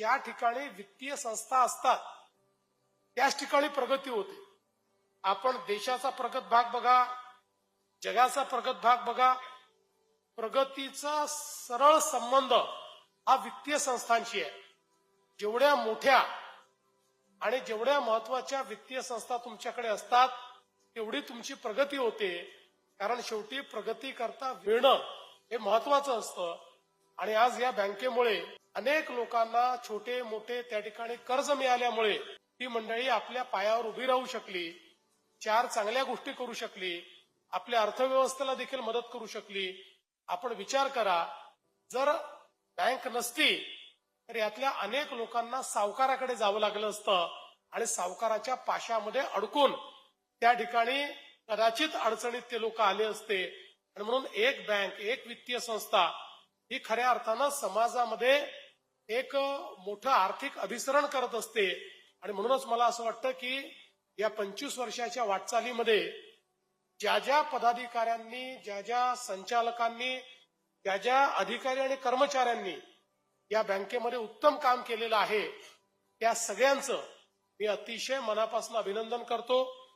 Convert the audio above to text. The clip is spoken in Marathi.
ज्या ठिकाणी वित्तीय संस्था असतात त्याच ठिकाणी प्रगती होते. आपण देशाचा प्रगत भाग बघा जगाचा प्रगत भाग बघा. प्रगतीचा सरळ संबंध हा वित्तीय संस्थांशी आहे. जेवढ्या मोठ्या आणि जेवढ्या महत्त्वाच्या वित्तीय संस्था तुमच्याकडे असतात तेवढी तुमची प्रगती होते. कारण शेवटी प्रगती करता मिळणं हे महत्वाचं असतं. आणि आज या बँकेमुळे अनेक लोकांना छोटे मोठे त्या ठिकाणी कर्ज मिळाल्यामुळे ती मंडळी आपल्या पायावर उभी राहू शकली चार चांगल्या गोष्टी करू शकली आपल्या अर्थव्यवस्थेला देखील मदत करू शकली. आपण विचार करा जर बँक नसती तर यातल्या अनेक लोकांना सावकाराकडे जावं लागलं असतं आणि सावकाराच्या पाशामध्ये अडकून त्या ठिकाणी कदाचित अडचणीत ते लोक आले असते. आणि म्हणून एक बँक एक वित्तीय संस्था ही खऱ्या अर्थानं समाजामध्ये एक मोठं आर्थिक अभिसरण करत असते. आणि म्हणूनच मला असं वाटतं की या पंचवीस वर्षाच्या वाटचालीमध्ये ज्या ज्या पदाधिकाऱ्यांनी ज्या ज्या संचालकांनी ज्या ज्या अधिकारी आणि कर्मचाऱ्यांनी या बँकेमध्ये उत्तम काम केलेलं आहे त्या सगळ्यांचं मी अतिशय मनापासून अभिनंदन करतो.